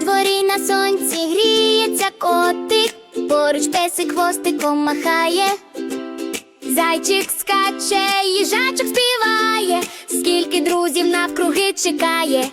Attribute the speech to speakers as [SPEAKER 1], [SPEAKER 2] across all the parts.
[SPEAKER 1] дворі на сонці гріється котик, поруч песик хвостиком махає. Зайчик скаче, їжачок співає, скільки друзів навкруги чекає.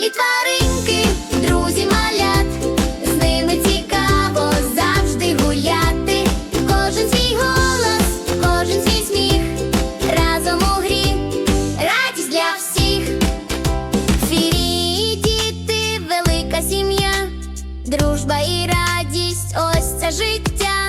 [SPEAKER 1] веселі тваринки, друзі малят, з ними цікаво завжди гуляти. Кожен свій голос, кожен свій сміх, разом у грі, радість для всіх. Фірі, діти, велика сім'я, дружба і радість, ось це життя.